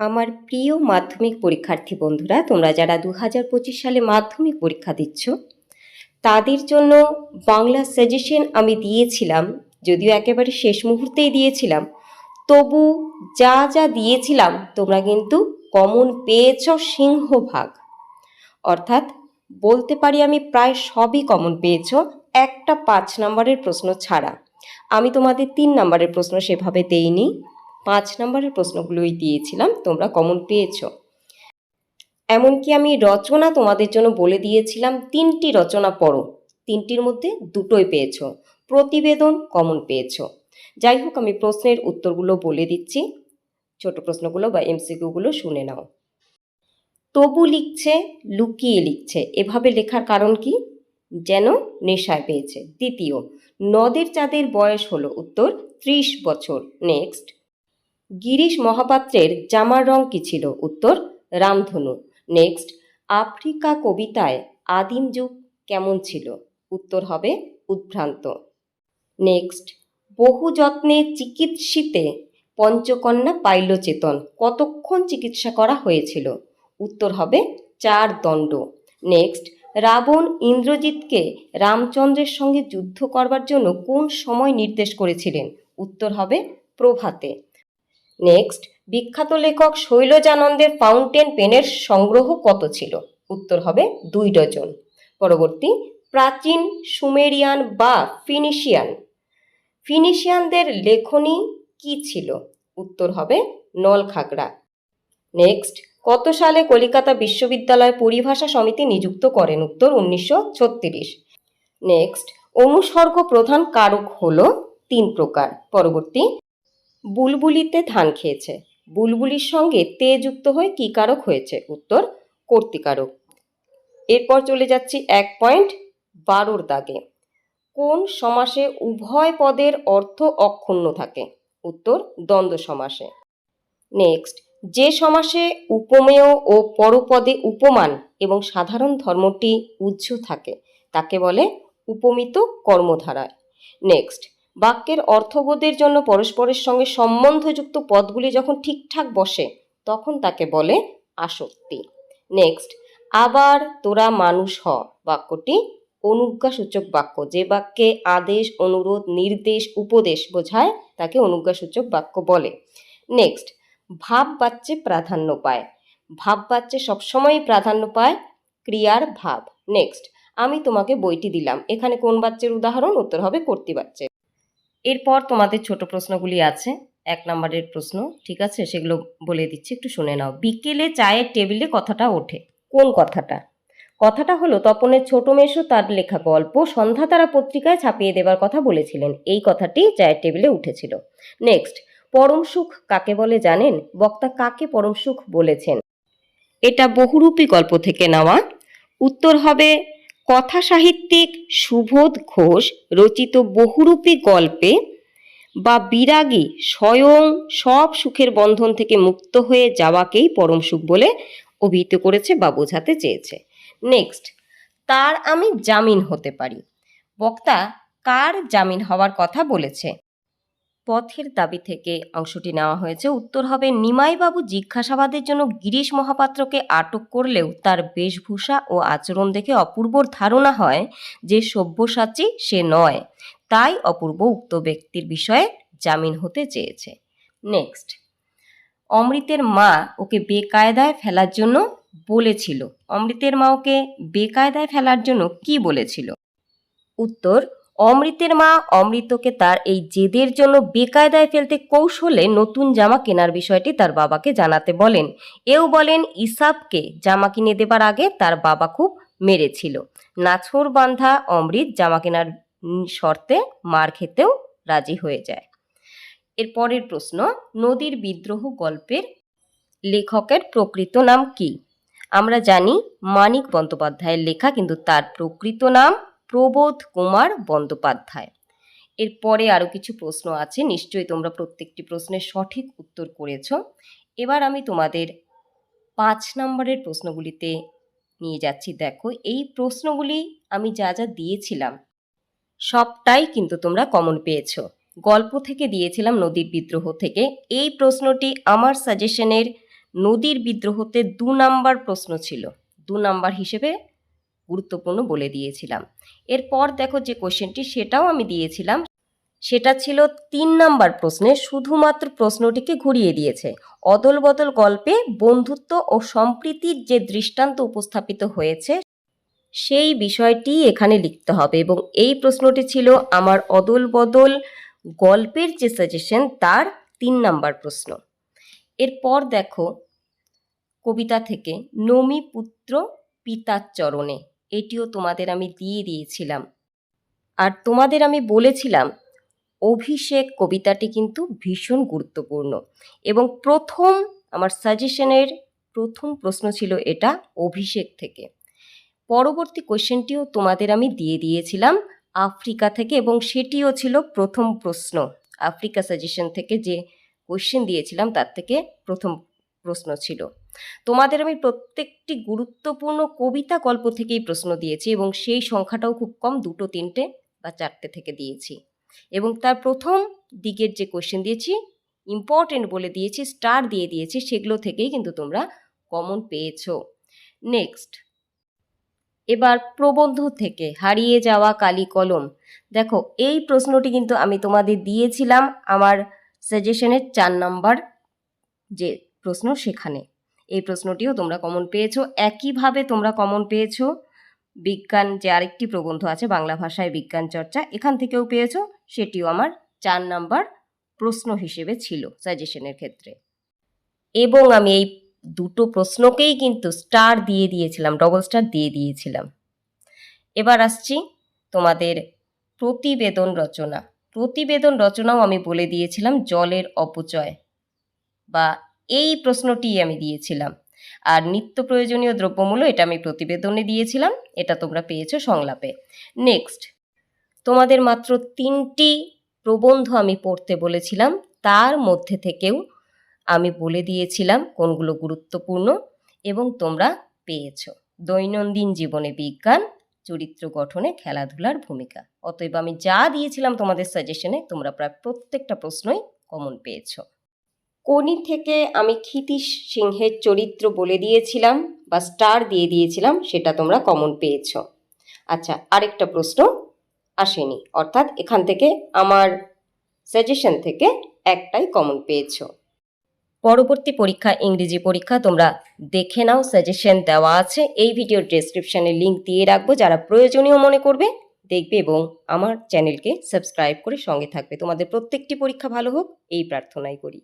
আমার প্রিয় মাধ্যমিক পরীক্ষার্থী বন্ধুরা, তোমরা যারা দু হাজার পঁচিশ সালে মাধ্যমিক পরীক্ষা দিচ্ছ, তাদের জন্য বাংলা সাজেশন আমি দিয়েছিলাম, যদিও একেবারে শেষ মুহূর্তেই দিয়েছিলাম। তবু যা যা দিয়েছিলাম, তোমরা কিন্তু কমন পেয়েছ সিংহভাগ। অর্থাৎ বলতে পারি আমি প্রায় সবই কমন পেয়েছ, একটা পাঁচ নম্বরের প্রশ্ন ছাড়া। আমি তোমাদের তিন নম্বরের প্রশ্ন সেভাবে দেইনি। পাঁচ নম্বরের প্রশ্নগুলোই দিয়েছিলাম, তোমরা কমন পেয়েছ। এমনকি আমি রচনা তোমাদের জন্য বলে দিয়েছিলাম, তিনটি রচনা পড়ো। তিনটির মধ্যে দুটোই পেয়েছ। প্রতিবেদন কমন পেয়েছ। যাই হোক, আমি প্রশ্নের উত্তরগুলো বলে দিচ্ছি। ছোট প্রশ্নগুলো বা এমসিকিউগুলো শুনে নাও। তবু লিখছে, লুকিয়ে লিখছে। এভাবে লেখার কারণ কি? যেন নেশায় পেয়েছে। দ্বিতীয়, নদের চাঁদের বয়স হলো। উত্তর, ত্রিশ বছর। নেক্সট গিরিশ মহাপাত্রের জামার রং কি ছিল? উত্তর, রামধনু। নেক্সট আফ্রিকা কবিতায় আদিম যুগ কেমন ছিল? উত্তর হবে উদ্ভ্রান্ত। নেক্সট বহু যত্নে চিকিৎসিতে পঞ্চকন্যা পাইল চেতন। কতক্ষণ চিকিৎসা করা হয়েছিল? উত্তর হবে চার দণ্ড। নেক্সট রাবণ ইন্দ্রজিৎকে রামচন্দ্রের সঙ্গে যুদ্ধ করবার জন্য কোন সময় নির্দেশ করেছিলেন? উত্তর হবে প্রভাতে। নেক্সট বিখ্যাত লেখক শৈলজানন্দের ফাউন্টেন পেনের সংগ্রহ কত ছিল? উত্তর হবে দুই ডজন। পরবর্তী, প্রাচীন সুমেরিয়ান বা ফিনিশিয়ান। ফিনিশিয়ানদের লেখনী কি ছিল? উত্তর হবে নলখাগড়া। নেক্সট কত সালে কলিকাতা বিশ্ববিদ্যালয় পরিভাষা সমিতি নিযুক্ত করেন? উত্তর উনিশশো ছত্রিশ। নেক্সট অনুসর্গ প্রধান কারক হল তিন প্রকার। পরবর্তী বুলবুলিতে ধান খেয়েছে। বুলবুলির সঙ্গে তে যুক্ত হয়ে কী কারক হয়েছে? উত্তর কর্তিকারক এরপর চলে যাচ্ছি এক পয়েন্ট, বারোর দাগে। কোন সমাসে উভয় পদের অর্থ অক্ষুণ্ণ থাকে? উত্তর, দ্বন্দ্ব সমাসে। নেক্সট, যে সমাসে উপমেয় ও পরপদে উপমান এবং সাধারণ ধর্মটি উজ্জ থাকে, তাকে বলে উপমিত কর্মধারায়। নেক্সট বাক্যের অর্থবোধের জন্য পরস্পরের সঙ্গে সম্বন্ধযুক্ত পদগুলি যখন ঠিকঠাক বসে, তখন তাকে বলে আসক্তি। নেক্সট আবার তোরা মানুষ হ। বাক্যটি অনুজ্ঞাসূচক বাক্য। যে বাক্যে আদেশ, অনুরোধ, নির্দেশ, উপদেশ বোঝায়, তাকে অনুজ্ঞাসূচক বাক্য বলে। নেক্সট ভাব বাচ্চে প্রাধান্য পায়। ভাব বাচ্চে সবসময়ই প্রাধান্য পায় ক্রিয়ার ভাব। নেক্সট আমি তোমাকে বইটি দিলাম। এখানে কোন বাচ্চের উদাহরণ? উত্তর হবে কর্তৃ বাচ্চের এরপর তোমাদের ছোট প্রশ্নগুলি আছে। এক নম্বরের প্রশ্ন, ঠিক আছে? সেগুলো বলে দিচ্ছি, একটু শুনে নাও। বিকেলে চায়ের টেবিলে কথাটা ওঠে। কোন কথাটা? কথাটা হলো, তপনের ছোট মেশো তার লেখা গল্প সন্ধ্যা তারা পত্রিকায় ছাপিয়ে দেবার কথা বলেছিলেন। এই কথাটি চায়ের টেবিলে উঠেছিল। নেক্সট, পরম সুখ কাকে বলে জানেন? বক্তা কাকে পরম সুখ বলেছেন? এটা বহুরূপী গল্প থেকে নেওয়া। উত্তর হবে কথা সাহিত্যিক সুবোধ ঘোষ রচিত বহুরূপী গল্পে বা বিরাগী স্বয়ং সব সুখের বন্ধন থেকে মুক্ত হয়ে যাওয়াকেই পরম সুখ বলে অভিহিত করেছে বা বোঝাতে চেয়েছে। নেক্সট তার আমি জামিন হতে পারি। বক্তা, কার জামিন হওয়ার কথা বলেছে? পথের দাবি থেকে অংশটি নেওয়া হয়েছে। উত্তর হবে, নিমাইবাবু জিজ্ঞাসাবাদের জন্য গিরিশ মহাপাত্রকে আটক করলেও তার বেশভূষা ও আচরণ দেখে অপূর্বর ধারণা হয় যে সব্যসাচী সে নয়। তাই অপূর্ব উক্ত ব্যক্তির বিষয়ে জামিন হতে চেয়েছে। নেক্সট। অমৃতের মা ওকে বেকায়দায় ফেলার জন্য বলেছিল। অমৃতের মা ওকে বেকায়দায় ফেলার জন্য কি বলেছিল? উত্তর অমৃতের মা অমৃতকে তার এই জেদের জন্য বেকায়দায় ফেলতে কৌশলে নতুন জামা কেনার বিষয়টি তার বাবাকে জানাতে বলেন। এও বলেন, ইসাবকে জামা কিনে দেবার আগে তার বাবা খুব মেরেছিল। নাছর বান্ধা অমৃত জামা কেনার শর্তে মার খেতেও রাজি হয়ে যায়। এর পরের প্রশ্ন, নদীর বিদ্রোহ গল্পের লেখকের প্রকৃত নাম কি? আমরা জানি মানিক বন্দ্যোপাধ্যায়ের লেখা, কিন্তু তার প্রকৃত নাম প্রবোধ কুমার বন্দ্যোপাধ্যায়। এরপরে আরও কিছু প্রশ্ন আছে, নিশ্চয়ই তোমরা প্রত্যেকটি প্রশ্নের সঠিক উত্তর করেছ। এবার আমি তোমাদের পাঁচ নম্বরের প্রশ্নগুলিতে নিয়ে যাচ্ছি। দেখো, এই প্রশ্নগুলি আমি যা যা দিয়েছিলাম, সবটাই কিন্তু তোমরা কমন পেয়েছ। গল্প থেকে দিয়েছিলাম নদীর বিদ্রোহ থেকে। এই প্রশ্নটি আমার সাজেশনের নদীর বিদ্রোহতে দু নাম্বার প্রশ্ন ছিল। দু নাম্বার হিসেবে গুরুত্বপূর্ণ বলে দিয়েছিলাম। এরপর দেখো যে কোশ্চেনটি, সেটাও আমি দিয়েছিলাম। সেটা ছিল তিন নাম্বার প্রশ্নে, শুধুমাত্র প্রশ্নটিকে ঘুরিয়ে দিয়েছে। অদল বদল গল্পে বন্ধুত্ব ও সম্প্রীতির যে দৃষ্টান্ত উপস্থাপিত হয়েছে, সেই বিষয়টি এখানে লিখতে হবে এবং এই প্রশ্নটি ছিল আমার অদল বদল গল্পের যে সাজেশন তার তিন নাম্বার প্রশ্ন। এরপর দেখো কবিতা থেকে, নমি পুত্র পিতার চরণে। এটিও তোমাদের আমি দিয়ে দিয়েছিলাম। আর তোমাদের আমি বলেছিলাম, অভিষেক কবিতাটি কিন্তু ভীষণ গুরুত্বপূর্ণ এবং প্রথম, আমার সাজেশনের প্রথম প্রশ্ন ছিল এটা অভিষেক থেকে। পরবর্তী কোয়েশ্চেনটিও তোমাদের আমি দিয়ে দিয়েছিলাম আফ্রিকা থেকে এবং সেটিও ছিল প্রথম প্রশ্ন। আফ্রিকা সাজেশন থেকে যে কোয়েশ্চেন দিয়েছিলাম তার থেকে প্রথম প্রশ্ন ছিল। তোমাদের আমি প্রত্যেকটি গুরুত্বপূর্ণ কবিতা গল্প থেকেই প্রশ্ন দিয়েছি এবং সেই সংখ্যাটাও খুব কম, দুটো, তিনটে বা চারটে থেকে দিয়েছি। এবং তার প্রথম দিকের যে কোশ্চেন দিয়েছি ইম্পর্টেন্ট বলে দিয়েছি স্টার দিয়ে দিয়েছি, সেগুলো থেকেই কিন্তু তোমরা কমন পেয়েছ। নেক্সট এবার প্রবন্ধ থেকে, হারিয়ে যাওয়া কালি কলম। দেখো, এই প্রশ্নটি কিন্তু আমি তোমাদের দিয়েছিলাম আমার সাজেশনের চার নাম্বার যে প্রশ্ন সেখানে। এই প্রশ্নটিও তোমরা কমন পেয়েছ। একইভাবে তোমরা কমন পেয়েছ, বিজ্ঞান যে আরেকটি প্রবন্ধ আছে বাংলা ভাষায় বিজ্ঞান চর্চা, এখান থেকেও পেয়েছ, সেটিও আমার চার নাম্বার প্রশ্ন হিসেবে ছিল সাজেশনের ক্ষেত্রে। এবং আমি এই দুটো প্রশ্নকেই কিন্তু স্টার দিয়ে দিয়েছিলাম ডবল স্টার দিয়ে দিয়েছিলাম। এবার আসছি তোমাদের প্রতিবেদন রচনা। প্রতিবেদন রচনাও আমি বলে দিয়েছিলাম জলের অপচয় বা এই প্রশ্নটিই আমি দিয়েছিলাম। আর নিত্য প্রয়োজনীয় দ্রব্যমূল্য এটা আমি প্রতিবেদনে দিয়েছিলাম, এটা তোমরা পেয়েছ সংলাপে। নেক্সট তোমাদের মাত্র তিনটি প্রবন্ধ আমি পড়তে বলেছিলাম, তার মধ্যে থেকেও আমি বলে দিয়েছিলাম কোনগুলো গুরুত্বপূর্ণ এবং তোমরা পেয়েছ। দৈনন্দিন জীবনে বিজ্ঞান, চরিত্র গঠনে খেলাধুলার ভূমিকা। অতএব আমি যা দিয়েছিলাম তোমাদের সাজেশনে তোমরা প্রায় প্রত্যেকটা প্রশ্নই কমন পেয়েছ। কোনি থেকে আমি ক্ষিতি সিংহের চরিত্র বলে দিয়েছিলাম বা স্টার দিয়ে দিয়েছিলাম, সেটা তোমরা কমন পেয়েছ। আচ্ছা আরেকটা প্রশ্ন আসেনি, অর্থাৎ এখান থেকে আমার সাজেশন থেকে একটাই কমন পেয়েছ। পরবর্তী পরীক্ষা, ইংরেজি পরীক্ষা, তোমরা দেখে নাও সাজেশন দেওয়া আছে, এই ভিডিওর ডেসক্রিপশনে লিঙ্ক দিয়ে রাখব, যারা প্রয়োজনীয় মনে করবে, দেখবে এবং আমার চ্যানেলকে সাবস্ক্রাইব করে সঙ্গে থাকবে। তোমাদের প্রত্যেকটি পরীক্ষা ভালো হোক, এই প্রার্থনাই করি।